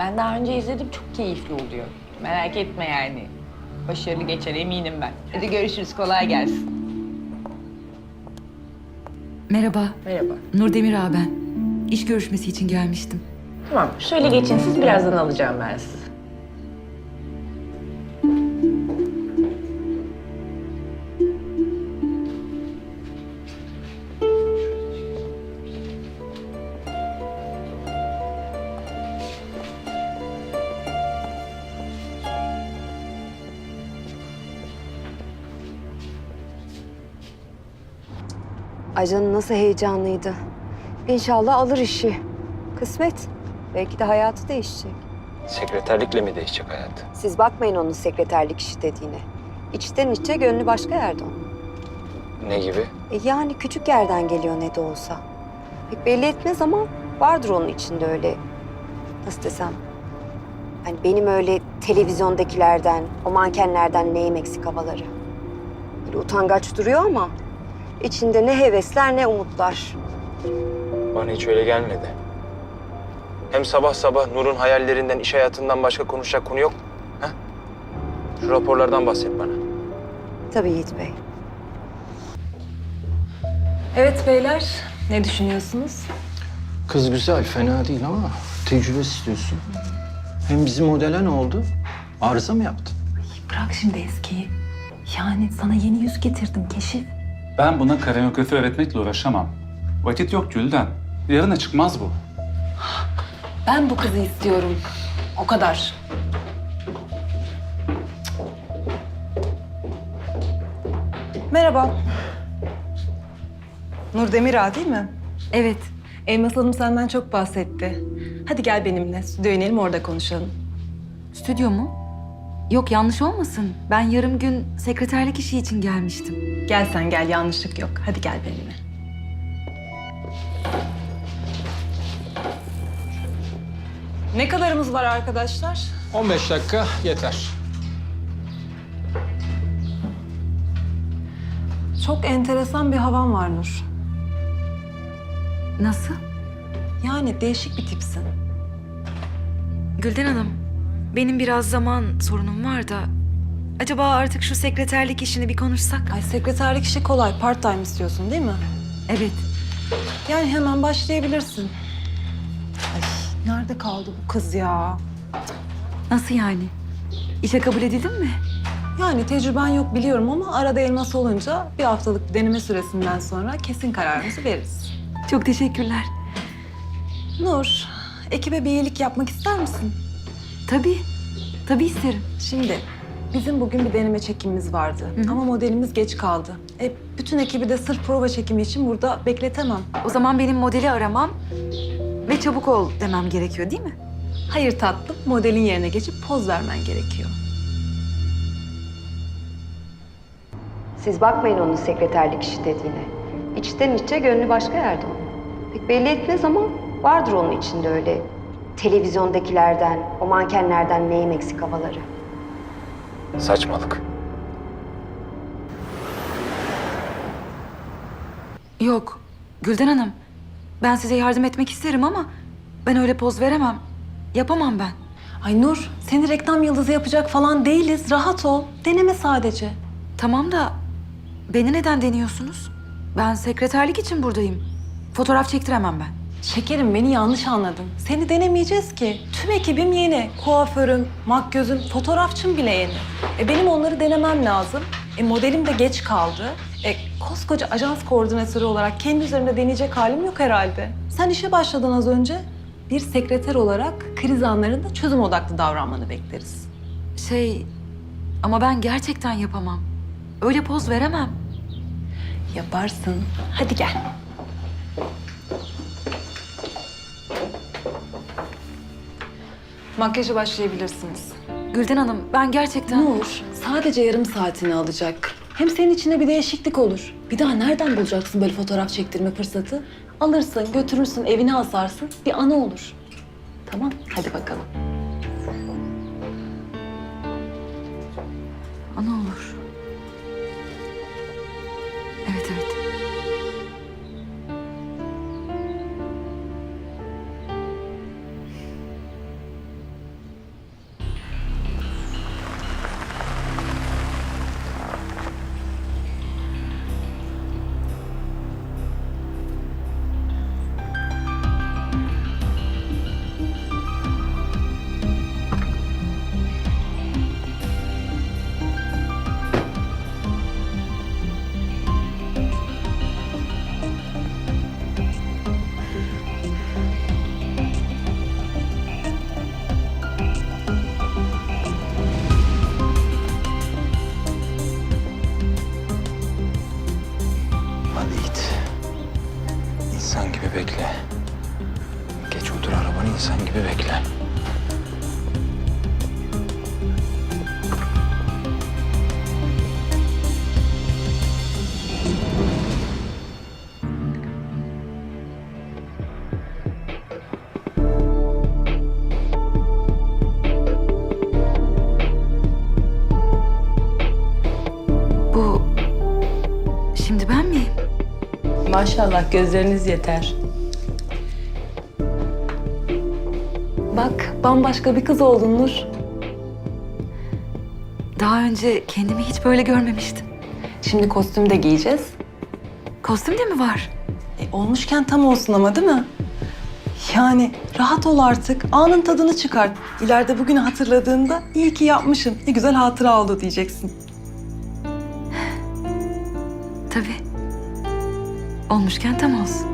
Ben daha önce izledim çok keyifli oluyor. Merak etme yani. Başarılı geçer eminim ben. Hadi görüşürüz kolay gelsin. Merhaba, Merhaba. Nur Demir ağa ben. İş görüşmesi için gelmiştim. Tamam şöyle geçin siz birazdan alacağım ben sizi. Ajan'ın nasıl heyecanlıydı. İnşallah alır işi. Kısmet. Belki de hayatı değişecek. Sekreterlikle mi değişecek hayat? Siz bakmayın onun sekreterlik işi dediğine. İçten içe gönlü başka yerde onun. Ne gibi? E yani küçük yerden geliyor ne de olsa. Pek belli etmez ama vardır onun içinde öyle. Nasıl desem? Hani benim öyle televizyondakilerden, o mankenlerden neyim eksik havaları. Böyle utangaç duruyor ama içinde ne hevesler ne umutlar. Bana hiç öyle gelmedi. Hem sabah sabah Nur'un hayallerinden, iş hayatından başka konuşacak konu yok. Ha? Şu raporlardan bahset bana. Tabii Yiğit Bey. Evet beyler, ne düşünüyorsunuz? Kız güzel, fena değil ama tecrübe istiyorsun. Hem bizim modele ne oldu? Arıza mı yaptın? Bırak şimdi eskiyi. Yani sana yeni yüz getirdim keşif. Ben buna koreografi öğretmekle uğraşamam. Vakit yok Gülden. Yarına çıkmaz bu. Ben bu kızı istiyorum. O kadar. Merhaba. Nur Demir değil mi? Evet, Elmas Hanım senden çok bahsetti. Hadi gel benimle, stüdyoya inelim orada konuşalım. Stüdyo mu? Yok yanlış olmasın. Ben yarım gün sekreterlik işi için gelmiştim. Gel sen gel, yanlışlık yok. Hadi gel benimle. Ne kadarımız var arkadaşlar? 15 dakika yeter. Çok enteresan bir havan var Nur. Nasıl? Yani değişik bir tipsin. Gülden Hanım, benim biraz zaman sorunum var da... Acaba artık şu sekreterlik işini bir konuşsak? Ay sekreterlik işi kolay, part time istiyorsun değil mi? Evet. Yani hemen başlayabilirsin. Ay nerede kaldı bu kız ya? Nasıl yani? İşe kabul edildin mi? Yani tecrüben yok biliyorum ama arada elmas olunca bir haftalık deneme süresinden sonra kesin kararımızı veririz. Çok teşekkürler. Nur, ekibe bir iyilik yapmak ister misin? Tabii. Tabii isterim. Şimdi bizim bugün bir deneme çekimimiz vardı hı. ama modelimiz geç kaldı. E, bütün ekibi de sırf prova çekimi için burada bekletemem. O zaman benim modeli aramam ve çabuk ol demem gerekiyor değil mi? Hayır tatlım, modelin yerine geçip poz vermen gerekiyor. Siz bakmayın onun sekreterlik işi dediğine. İçten içe gönlü başka yerde onun. Pek belli etmez ama vardır onun içinde öyle televizyondakilerden, o mankenlerden neyim eksik havaları. Saçmalık. Yok. Gülden Hanım. Ben size yardım etmek isterim ama ben öyle poz veremem. Yapamam ben. Ay Nur, seni reklam yıldızı yapacak falan değiliz. Rahat ol. Deneme sadece. Tamam da beni neden deniyorsunuz? Ben sekreterlik için buradayım. Fotoğraf çektiremem ben. Şekerim beni yanlış anladın. Seni denemeyeceğiz ki. Tüm ekibim yeni. Kuaförüm, makyözüm, fotoğrafçım bile yeni. E benim onları denemem lazım. E modelim de geç kaldı. E koskoca ajans koordinatörü olarak kendi üzerimde deneyecek halim yok herhalde. Sen işe başladın az önce. Bir sekreter olarak kriz anlarında çözüm odaklı davranmanı bekleriz. Şey ama ben gerçekten yapamam. Öyle poz veremem. Yaparsın. Hadi gel. Makyaja başlayabilirsiniz. Gülden Hanım ben gerçekten... Nur, sadece yarım saatini alacak. Hem senin içinde bir değişiklik olur. Bir daha nereden bulacaksın böyle fotoğraf çektirme fırsatı? Alırsın, götürürsün, evine asarsın. Bir anı olur. Tamam, hadi bakalım. Maşallah gözleriniz yeter. Bak bambaşka bir kız oldun Nur. Daha önce kendimi hiç böyle görmemiştim. Şimdi kostüm de giyeceğiz. Kostüm de mi var? E, olmuşken tam olsun ama değil mi? Yani rahat ol artık. Anın tadını çıkart. İleride bugünü hatırladığında iyi ki yapmışım. Ne güzel hatıra oldu diyeceksin. Olmuşken tam olsun.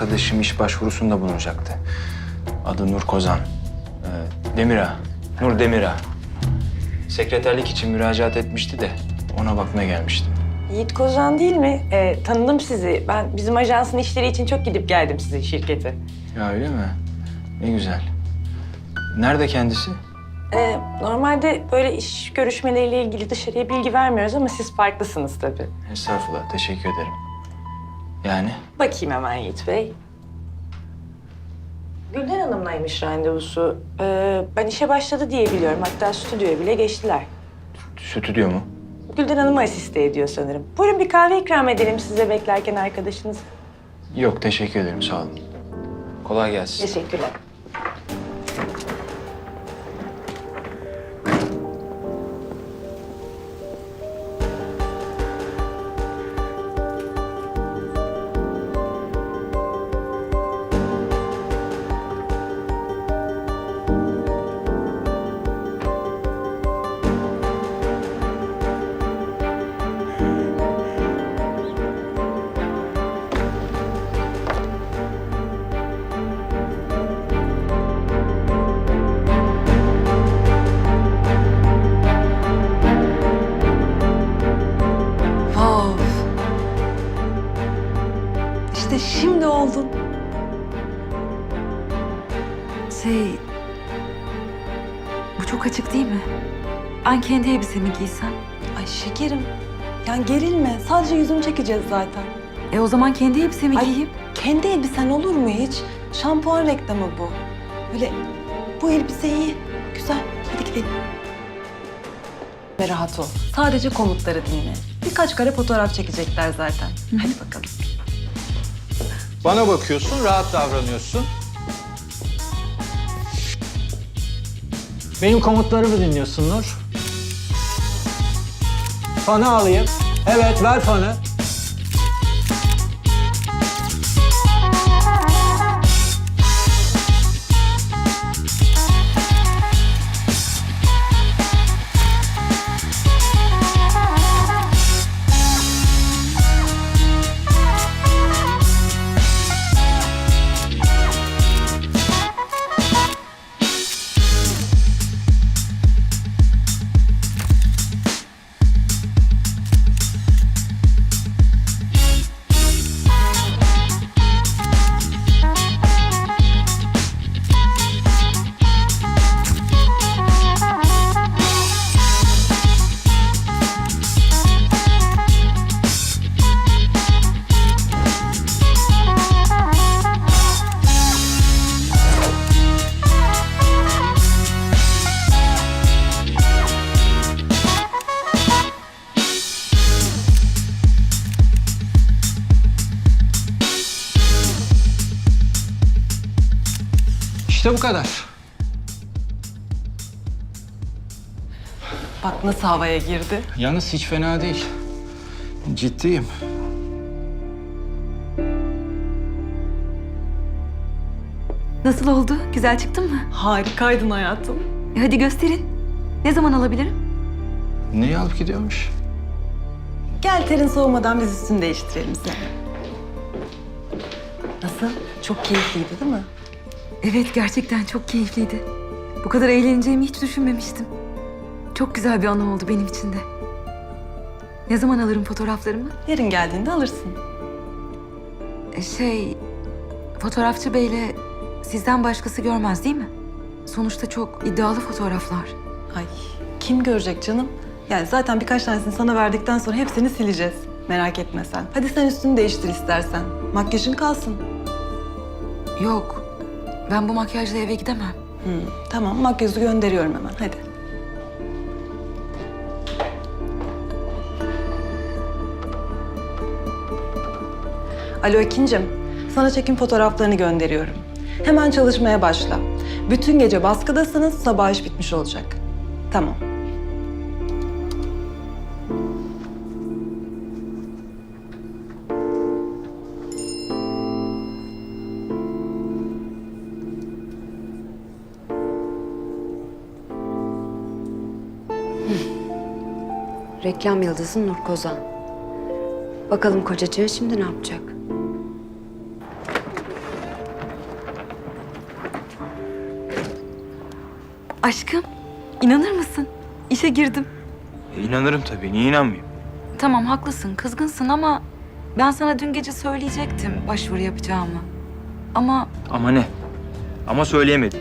Arkadaşım iş başvurusunda bulunacaktı. Adı Nur Kozan. Ee, Demira. Nur Demira. Sekreterlik için müracaat etmişti de ona bakmaya gelmiştim. Yiğit Kozan değil mi? Ee, tanıdım sizi. Ben bizim ajansın işleri için çok gidip geldim sizin şirkete. Ya öyle mi? Ne güzel. Nerede kendisi? Ee, normalde böyle iş görüşmeleriyle ilgili dışarıya bilgi vermiyoruz ama siz farklısınız tabii. Estağfurullah, teşekkür ederim. Yani? Bakayım hemen Yiğit Bey. Gülden Hanım'laymış randevusu. Ee, ben işe başladı diye biliyorum. Hatta stüdyoya bile geçtiler. Stüdyo mu? Gülden Hanım'ı asiste ediyor sanırım. Buyurun bir kahve ikram edelim size beklerken arkadaşınız. Yok, teşekkür ederim, sağ olun. Kolay gelsin. Teşekkürler. İşte şimdi oldun. Şey... Bu çok açık değil mi? Ben kendi elbisemi giysem. Ay şekerim. Yani gerilme. Sadece yüzünü çekeceğiz zaten. E o zaman kendi elbisemi Ay, giyeyim. Kendi elbisen olur mu hiç? Şampuan reklamı bu. Böyle bu elbise iyi. Güzel. Hadi gidelim. Ve rahat ol. Sadece komutları dinle. Birkaç kare fotoğraf çekecekler zaten. Hadi bakalım. Bana bakıyorsun, rahat davranıyorsun. Benim komutlarımı dinliyorsun Nur. Fanı alayım. Evet, ver fanı. İşte bu kadar. Bak nasıl havaya girdi. Yalnız hiç fena değil. Ciddiyim. Nasıl oldu? Güzel çıktın mı? Harikaydın hayatım. E, hadi gösterin. Ne zaman alabilirim? Neyi alıp gidiyormuş? Gel terin soğumadan biz üstünü değiştirelim sen. Nasıl? Çok keyifliydi değil mi? Evet gerçekten çok keyifliydi. Bu kadar eğleneceğimi hiç düşünmemiştim. Çok güzel bir anı oldu benim için de. Ne zaman alırım fotoğraflarımı? Yarın geldiğinde alırsın. E, Şey, fotoğrafçı beyle sizden başkası görmez değil mi? Sonuçta çok iddialı fotoğraflar. Ay kim görecek canım? Yani zaten birkaç tanesini sana verdikten sonra hepsini sileceğiz. Merak etme sen. Hadi sen üstünü değiştir istersen. Makyajın kalsın. Yok, ben bu makyajla eve gidemem. Hı, tamam makyajı gönderiyorum hemen hadi. Alo Ekin'cim, sana çekim fotoğraflarını gönderiyorum. Hemen çalışmaya başla. Bütün gece baskıdasınız, sabah iş bitmiş olacak. Tamam. Reklam yıldızı Nur Kozan. Bakalım kocacığı şimdi ne yapacak? Aşkım, inanır mısın? İşe girdim. E, inanırım tabii. Niye inanmayayım? Tamam haklısın, kızgınsın ama ben sana dün gece söyleyecektim başvuru yapacağımı. Ama Ama ne? Ama söyleyemedim.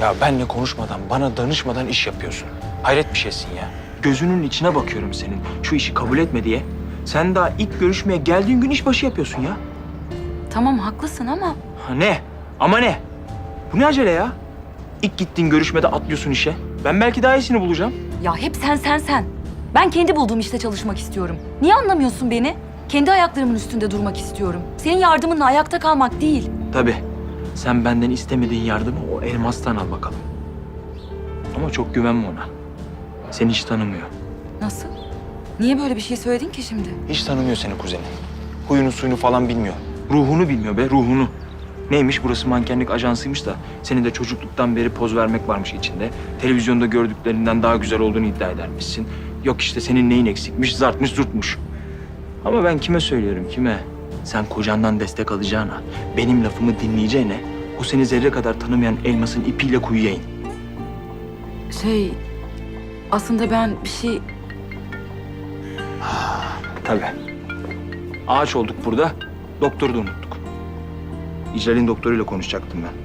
Ya benle konuşmadan, bana danışmadan iş yapıyorsun. Hayret bir şeysin ya. Gözünün içine bakıyorum senin. Şu işi kabul etme diye. Sen daha ilk görüşmeye geldiğin gün iş başı yapıyorsun ya. tamam haklısın ama Ha, ne? Ama ne? Bu ne acele ya? İlk gittiğin görüşmede atlıyorsun işe. Ben belki daha iyisini bulacağım. ya hep sen sen sen. Ben kendi bulduğum işte çalışmak istiyorum. Niye anlamıyorsun beni? Kendi ayaklarımın üstünde durmak istiyorum. Senin yardımınla ayakta kalmak değil. Tabii. Sen benden istemediğin yardımı o elmastan al bakalım. Ama çok güvenme ona. Seni hiç tanımıyor. Nasıl? Niye böyle bir şey söyledin ki şimdi? Hiç tanımıyor seni kuzenin. Huyunu suyunu falan bilmiyor. Ruhunu bilmiyor be, ruhunu. Neymiş burası mankenlik ajansıymış da senin de çocukluktan beri poz vermek varmış içinde. Televizyonda gördüklerinden daha güzel olduğunu iddia edermişsin. Yok işte senin neyin eksikmiş, zartmış, zurtmuş. Ama ben kime söylüyorum, kime? Sen kocandan destek alacağına, benim lafımı dinleyeceğine, o seni zerre kadar tanımayan elmasın ipiyle kuyuya in. Şey, aslında ben bir şey... Tabii. Ağaç olduk burada, doktoru da unuttuk. İcral'in doktoruyla konuşacaktım ben.